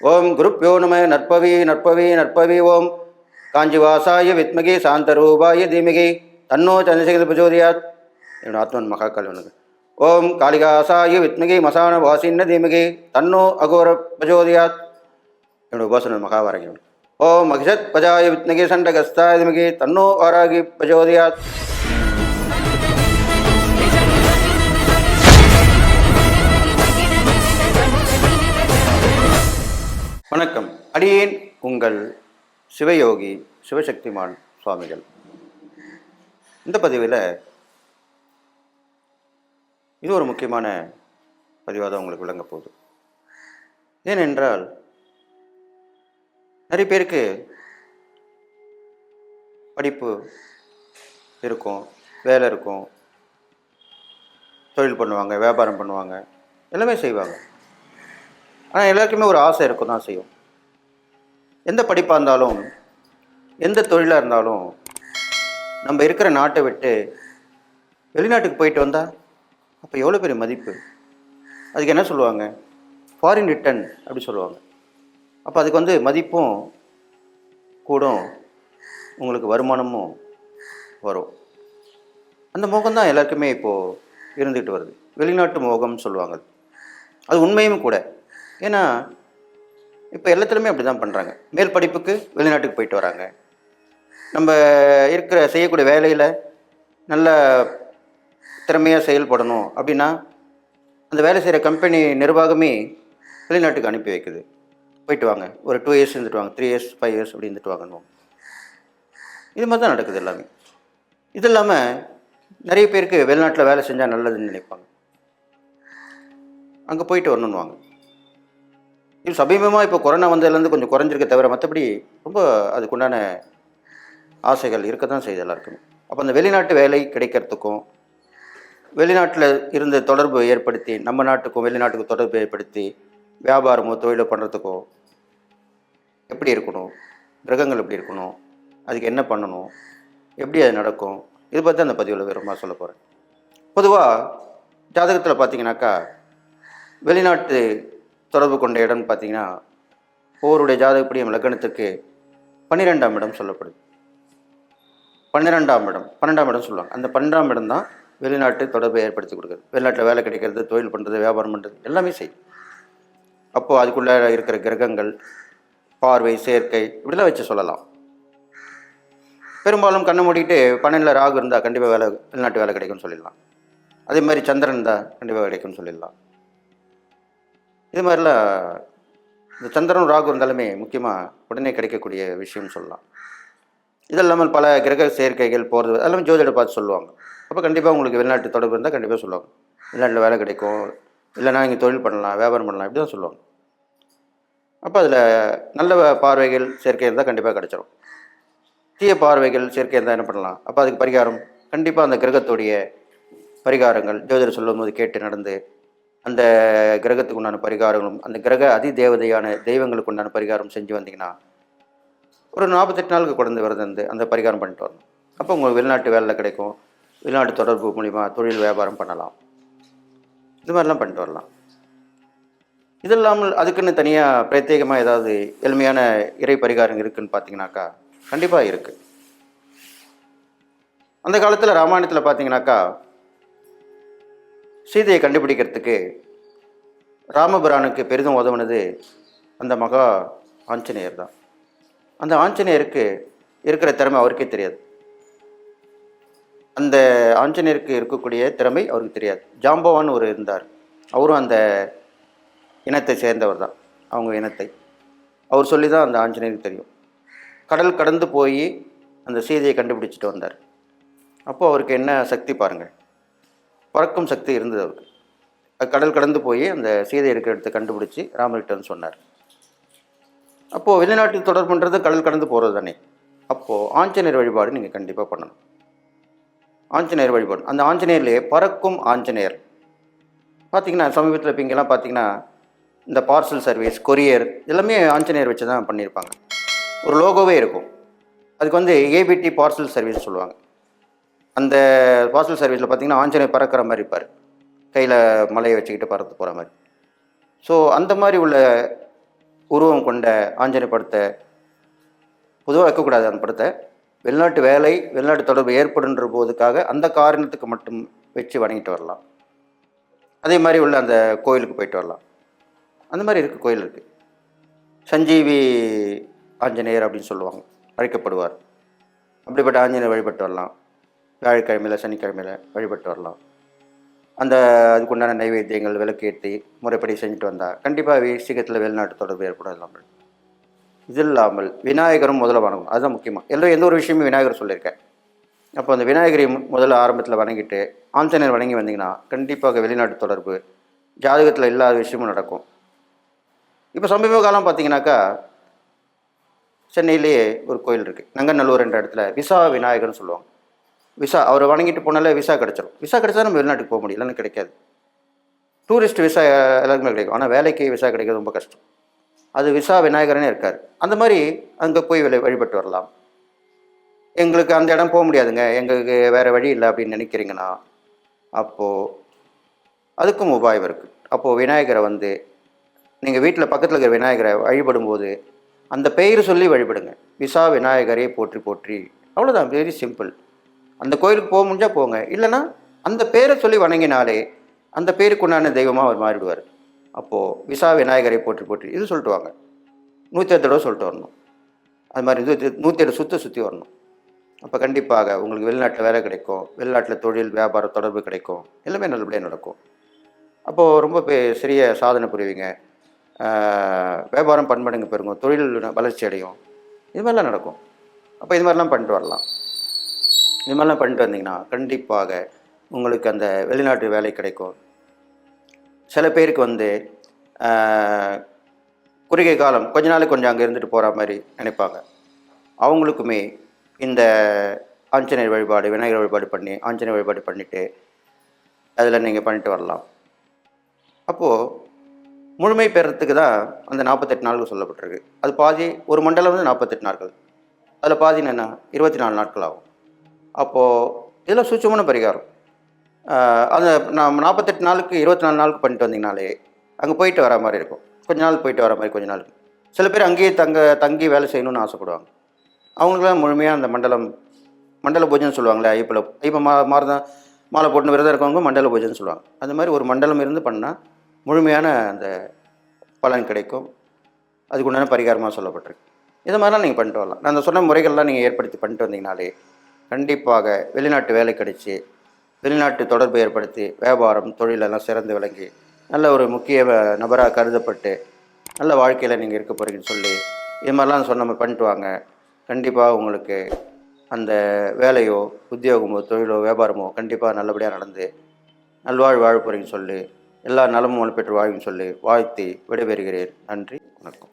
ஓம் குருப்யோ நம நற்பவி நற்பவி நற்பவி ஓம் காஞ்சிவாசாய வித்மகி சாந்தரூபாய தீமகி தன்னோ சந்திரசேகர பிரச்சோதயாத் என்னோட ஆத்மன் மகாகாலவனுக்கு ஓம் காளிகாசாய வித்மகி மசான வாசின்ன தீமகி தன்னோ அகோர பிரச்சோதயாத் என்னோட உபாசன மகாவாரகி ஓம் மகிஷத் பஜாய வித்மகி சண்டகஸ்தாய தீமகி தன்னோ வாராகி பிரச்சோதயாத் வணக்கம். அடியேன் உங்கள் சிவயோகி சிவசக்திமான் சுவாமிகள். இந்த பதிவில் இது ஒரு முக்கியமான பதிவாக தான் உங்களுக்கு விளங்க போகுது. ஏனென்றால் நிறைய பேருக்கு படிப்பு இருக்கும் வேலை இருக்கும் தொழில் பண்ணுவாங்க வியாபாரம் பண்ணுவாங்க எல்லாமே செய்வாங்க. ஆனால் எல்லாருக்குமே ஒரு ஆசை இருக்கும் தான் செய்யும். எந்த படிப்பாக இருந்தாலும் எந்த தொழிலாக இருந்தாலும் நம்ம இருக்கிற நாட்டை விட்டு வெளிநாட்டுக்கு போயிட்டு வந்தால் அப்போ எவ்வளோ பெரிய மதிப்பு? அதுக்கு என்ன சொல்லுவாங்க? ஃபாரின் ரிட்டர்ன் அப்படி சொல்லுவாங்க. அப்போ அதுக்கு வந்து மதிப்பும் கூடும் உங்களுக்கு வருமானமும் வரும். அந்த மோகம் தான் எல்லாருக்குமே இப்போது இருந்துகிட்டு வருது. வெளிநாட்டு மோகம்னு சொல்லுவாங்க அது உண்மையும் கூட. ஏன்னா இப்போ எல்லாத்துலேயுமே அப்படி தான் பண்ணுறாங்க மேல் படிப்புக்கு வெளிநாட்டுக்கு போயிட்டு வராங்க. நம்ம இருக்கிற செய்யக்கூடிய வேலையில் நல்ல திறமையாக செயல்படணும் அப்படின்னா அந்த வேலை செய்கிற கம்பெனி நிர்வாகமே வெளிநாட்டுக்கு அனுப்பி வைக்குது. போயிட்டு வாங்க. ஒரு டூ இயர்ஸ் இருந்துட்டு வாங்க. த்ரீ இயர்ஸ் ஃபைவ் இயர்ஸ் அப்படி இருந்துட்டு வாங்கணும் இது மாதிரி தான் நடக்குது எல்லாமே. இது இல்லாமல் நிறைய பேருக்கு வெளிநாட்டில் வேலை செஞ்சால் நல்லதுன்னு நினைப்பாங்க. அங்கே போயிட்டு வரணுன்னுவாங்க இது சமீபமாக இப்போ கொரோனா வந்ததுலேருந்து கொஞ்சம் குறைஞ்சிருக்க தவிர மற்றபடி ரொம்ப அதுக்குண்டான ஆசைகள் இருக்க தான் செய்யுது எல்லாருக்குமே. அப்போ அந்த வெளிநாட்டு வேலை கிடைக்கிறதுக்கும் வெளிநாட்டில் இருந்த தொடர்பு ஏற்படுத்தி நம்ம நாட்டுக்கும் வெளிநாட்டுக்கும் தொடர்பு ஏற்படுத்தி வியாபாரமோ தொழிலோ பண்ணுறதுக்கோ எப்படி இருக்கணும்? கிரகங்கள் எப்படி இருக்கணும்? அதுக்கு என்ன பண்ணணும்? எப்படி அது நடக்கும்? இது பற்றி அந்த பதிவில் விவரமாக சொல்ல போகிறேன் பொதுவாக ஜாதகத்தில் பார்த்தீங்கன்னாக்கா வெளிநாட்டு தொடர்பு கொண்ட இடம்னு பார்த்தீங்கன்னா ஒவ்வொருடைய ஜாதகப்படி நம்ம லக்னத்துக்கு பன்னிரெண்டாம் இடம் சொல்லப்படுது. பன்னிரெண்டாம் இடம் பன்னெண்டாம் இடம் சொல்லுவாங்க. அந்த பன்னெண்டாம் இடம் தான் வெளிநாட்டு தொடர்பை ஏற்படுத்தி கொடுக்குறது வெளிநாட்டில் வேலை கிடைக்கிறது தொழில் பண்ணுறது வியாபாரம் பண்ணுறது எல்லாமே செய்யும் அப்போது அதுக்குள்ளே இருக்கிற கிரகங்கள் பார்வை சேர்க்கை இப்படிலாம் வச்சு சொல்லலாம். பெரும்பாலும் கண்ணை மூடிக்கிட்டு பன்னெண்டில் ராகு இருந்தால் கண்டிப்பாக வேலை வெளிநாட்டு வேலை கிடைக்கும்னு சொல்லிடலாம். அதே மாதிரி சந்திரன் இருந்தால் கண்டிப்பாக கிடைக்கும்னு சொல்லிடலாம். இது மாதிரிலாம் இந்த சந்திரன் ராகு இருந்தாலுமே முக்கியமாக உடனே கிடைக்கக்கூடிய விஷயம்னு சொல்லலாம். இது இல்லாமல் பல கிரக சேர்க்கைகள் போகிறது எல்லாமே ஜோதிட பார்த்து சொல்லுவாங்க. அப்போ கண்டிப்பாக உங்களுக்கு வெளிநாட்டு தொடர்பு இருந்தால் கண்டிப்பாக சொல்லுவாங்க. வெளிநாட்டில் வேலை கிடைக்கும். இல்லைனா இங்கே தொழில் பண்ணலாம் வியாபாரம் பண்ணலாம் இப்படி தான் சொல்லுவாங்க. அப்போ அதில் நல்ல பார்வைகள் சேர்க்கை இருந்தால் கண்டிப்பாக கிடச்சிரும். தீய பார்வைகள் சேர்க்கை இருந்தால் என்ன பண்ணலாம்? அப்போ அதுக்கு பரிகாரம். கண்டிப்பாக அந்த கிரகத்துடைய பரிகாரங்கள் ஜோதிடர் சொல்லும்போது கேட்டு நடந்து அந்த கிரகத்துக்கு உண்டான பரிகாரங்களும் அந்த கிரக அதி தேவதையான தெய்வங்களுக்கு உண்டான பரிகாரம் செஞ்சு வந்தீங்கன்னா ஒரு நாற்பத்தெட்டு நாளுக்கு குழந்தை விரதம் அந்த பரிகாரம் பண்ணிட்டு வரணும். அப்போ உங்களுக்கு வெளிநாட்டு வேலை கிடைக்கும். வெளிநாட்டு தொடர்பு மூலிமா தொழில் வியாபாரம் பண்ணலாம். இது மாதிரிலாம் பண்ணிட்டு வரலாம். இது இல்லாமல் அதுக்குன்னு தனியாக பிரத்யேகமாக ஏதாவது எளிமையான இறை பரிகாரம் இருக்குதுன்னு பார்த்தீங்கன்னாக்கா கண்டிப்பாக இருக்குது அந்த காலத்தில் ராமாயணத்தில் பார்த்தீங்கன்னாக்கா சீதையை கண்டுபிடிக்கிறதுக்கு ராமபுரானுக்கு பெரிதும் உதவுனது அந்த மகா ஆஞ்சநேயர் தான். அந்த ஆஞ்சநேயருக்கு இருக்கிற திறமை அவருக்கே தெரியாது. அந்த ஆஞ்சநேயருக்கு இருக்கக்கூடிய திறமை அவருக்கு தெரியாது. ஜாம்பவான் ஒரு இருந்தார். அவரும் அந்த இனத்தை சேர்ந்தவர் தான். அவங்க இனத்தை. அவர் சொல்லி தான் அந்த ஆஞ்சநேயருக்கு தெரியும். கடல் கடந்து போய் அந்த சீதையை கண்டுபிடிச்சிட்டு வந்தார். அப்போது அவருக்கு என்ன சக்தி பாருங்கள். பறக்கும் சக்தி இருந்தது அவருக்கு. கடல் கடந்து போய் அந்த சீதை இருக்கிற இடத்தை கண்டுபிடிச்சி ராமர்கிட்டன்னு சொன்னார். அப்போது வெளிநாட்டுக்கு தொடர்பு பண்ணுறது கடல் கடந்து போகிறது தானே. அப்போது ஆஞ்சநேயர் வழிபாடு நீங்கள் கண்டிப்பாக பண்ணணும். ஆஞ்சநேயர் வழிபாடு. அந்த ஆஞ்சநேயர்லேயே பறக்கும் ஆஞ்சநேயர். பார்த்தீங்கன்னா சமீபத்தில் இப்போ இங்கெல்லாம் பார்த்தீங்கன்னா இந்த பார்சல் சர்வீஸ் கொரியர் எல்லாமே ஆஞ்சநேயர் வச்சு தான் பண்ணியிருப்பாங்க. ஒரு லோகோவே இருக்கும். அதுக்கு வந்து ஏபிடி பார்சல் சர்வீஸ் சொல்லுவாங்க. அந்த பார்சல் சர்வீஸில் பார்த்தீங்கன்னா ஆஞ்சநேயர் பறக்கிற மாதிரி இருப்பார். கையில் மலையை வச்சுக்கிட்டு பறந்து போகிற மாதிரி. ஸோ அந்த மாதிரி உள்ள உருவம் கொண்ட ஆஞ்சநேய படத்தை பொதுவாக வைக்கக்கூடாது அந்த படத்தை. வெளிநாட்டு வேலை வெளிநாட்டு தொடர்பு ஏற்படுன்ற போதுக்காக அந்த காரணத்துக்கு மட்டும் வச்சு வணங்கிட்டு வரலாம். அதே மாதிரி உள்ள அந்த கோயிலுக்கு போயிட்டு வரலாம். அந்த மாதிரி இருக்குது கோயில் இருக்குது சஞ்சீவி ஆஞ்சநேயர் அப்படின்னு சொல்லுவாங்க. அழைக்கப்படுவார். அப்படிப்பட்ட ஆஞ்சநேயர் வழிபட்டு வரலாம். வியாழக்கிழமையில் சனிக்கிழமையில் வழிபட்டு வரலாம். அந்த அதுக்குண்டான நைவேத்தியங்கள் விளக்கேற்றி முறைப்படி செஞ்சுட்டு வந்தால் கண்டிப்பாக சீக்கிரத்தில் வெளிநாட்டு தொடர்பு ஏற்படும் இல்லாமல் இது இல்லாமல் விநாயகரும் முதல்ல வணங்கணும் அதுதான் முக்கியமாக எல்லாம் எந்த ஒரு விஷயமும் விநாயகர் சொல்லியிருக்கேன் அப்போ அந்த விநாயகரை மு- முதல்ல ஆரம்பத்தில் வணங்கிட்டு ஆஞ்சநேயர் வணங்கி வந்தீங்கன்னா கண்டிப்பாக வெளிநாட்டு தொடர்பு ஜாதகத்தில் இல்லாத விஷயமும் நடக்கும். இப்போ சமீப காலம் பார்த்தீங்கன்னாக்கா சென்னையிலேயே ஒரு கோயில் இருக்குது நங்கநல்லூர் என்ற இடத்துல விசா விநாயகர்னு சொல்லுவாங்க. விசா அவரை வணங்கிட்டு போனாலே விசா கிடச்சிரும். விசா கிடச்சா நம்ம வெளிநாட்டுக்கு போக முடியும் இல்லைன்னு கிடைக்காது. டூரிஸ்ட் விசா எல்லாருக்குமே கிடைக்கும். ஆனால் வேலைக்கு விசா கிடைக்கிறது ரொம்ப கஷ்டம். அது விசா விநாயகரனே இருக்கார். அந்த மாதிரி அங்கே போய் வழி வழிபட்டு வரலாம். எங்களுக்கு அந்த இடம் போக முடியாதுங்க. எங்களுக்கு வேறு வழி இல்லை அப்படின்னு நினைக்கிறீங்கன்னா அப்போது அதுக்கும் உபாயம் இருக்குது அப்போது விநாயகரை வந்து நீங்கள் வீட்டில் பக்கத்தில் இருக்கிற விநாயகரை வழிபடும்போது அந்த பெயர் சொல்லி வழிபடுங்க. விசா விநாயகரே போற்றி போற்றி. அவ்வளோதான் வெரி சிம்பிள் அந்த கோயிலுக்கு போக முடிஞ்சால் போங்க. இல்லைன்னா அந்த பேரை சொல்லி வணங்கினாலே அந்த பேருக்கு உண்டான தெய்வமாக அவர் மாறிடுவார். அப்போது விசா விநாயகரை போற்றி போற்றி இது சொல்லிட்டு வாங்க. நூற்றி எட்டு தடவை சொல்லிட்டு வரணும். அது மாதிரி நூற்றி நூற்றி எட்டு சுற்றி சுற்றி வரணும். அப்போ கண்டிப்பாக உங்களுக்கு வெளிநாட்டில் வேலை கிடைக்கும். வெளிநாட்டில் தொழில் வியாபாரம் தொடர்பு கிடைக்கும். எல்லாமே நல்லபடியாக நடக்கும். அப்போது ரொம்ப பெ சிறிய சாதனை புரிவிங்க. வியாபாரம் பண்படுங்க பெருங்கும் தொழில் வளர்ச்சி அடையும். இது மாதிரிலாம் நடக்கும். அப்போ இது மாதிரிலாம் பண்ணிட்டு வரலாம். இது மாதிரிலாம் பண்ணிட்டு வந்தீங்கன்னா கண்டிப்பாக உங்களுக்கு அந்த வெளிநாட்டு வேலை கிடைக்கும். சில பேருக்கு வந்து குறுகிய காலம் கொஞ்ச நாளைக்கு கொஞ்சம் அங்கே இருந்துட்டு போகிற மாதிரி நினைப்பாங்க. அவங்களுக்குமே இந்த ஆஞ்சநேயர் வழிபாடு விநாயகர் வழிபாடு பண்ணி ஆஞ்சநேயர் வழிபாடு பண்ணிவிட்டு அதில் நீங்கள் பண்ணிட்டு வரலாம். அப்போது முழுமை பெறத்துக்கு தான் அந்த நாற்பத்தெட்டு நாட்கள் சொல்லப்பட்டிருக்கு. அது பாதி ஒரு மண்டலம் வந்து நாற்பத்தெட்டு நாட்கள். அதில் பாதி என்ன? இருபத்தி நாலு நாட்கள் ஆகும். அப்போது இதெல்லாம் சூட்சமான பரிகாரம். ஆஹ் அந்த நான் நாற்பத்தெட்டு நாளுக்கு இருபத்தி நாலு நாளுக்கு பண்ணிட்டு வந்தீங்கனாலே அங்கே போயிட்டு வர மாதிரி இருக்கும். கொஞ்ச நாள் போயிட்டு வர மாதிரி கொஞ்ச நாள். சில பேர் அங்கேயே தங்க தங்கி வேலை செய்யணும்னு ஆசைப்படுவாங்க. அவங்களுக்குலாம் முழுமையாக அந்த மண்டலம் மண்டல பூஜைன்னு சொல்லுவாங்களே ஐப்பில் இப்போ மா மாறுதான் மாலை போட்டு விரதம் இருக்கவங்க மண்டல பூஜைன்னு சொல்லுவாங்க. அந்த மாதிரி ஒரு மண்டலம் இருந்து பண்ணால் முழுமையான அந்த பலன் கிடைக்கும். அதுக்கு உண்டான பரிகாரமாக சொல்லப்பட்டிருக்கு. இது மாதிரிலாம் நீங்கள் பண்ணிட்டு வரலாம். நான் அந்த சொன்ன முறைகள்லாம் நீங்கள் ஏற்படுத்தி பண்ணிட்டு வந்தீங்கனாலே கண்டிப்பாக வெளிநாட்டு வேலை கிடைச்சி வெளிநாட்டு தொடர்பு ஏற்படுத்தி வியாபாரம் தொழிலெல்லாம் சிறந்து விளங்கி நல்ல ஒரு முக்கிய நபராக கருதப்பட்டு நல்ல வாழ்க்கையில் நீங்கள் இருக்க போகிறீங்கன்னு சொல்லி இது மாதிரிலாம் சொன்ன பண்ணிட்டு வாங்க. கண்டிப்பாக உங்களுக்கு அந்த வேலையோ உத்தியோகமோ தொழிலோ வியாபாரமோ கண்டிப்பாக நல்லபடியாக நடந்து நல்வாழ் வாழ போகிறீங்கன்னு சொல்லி எல்லா நலமும் பெற்று வாழ்ன்னு சொல்லி வாழ்த்தி விடைபெறுகிறேன். நன்றி வணக்கம்.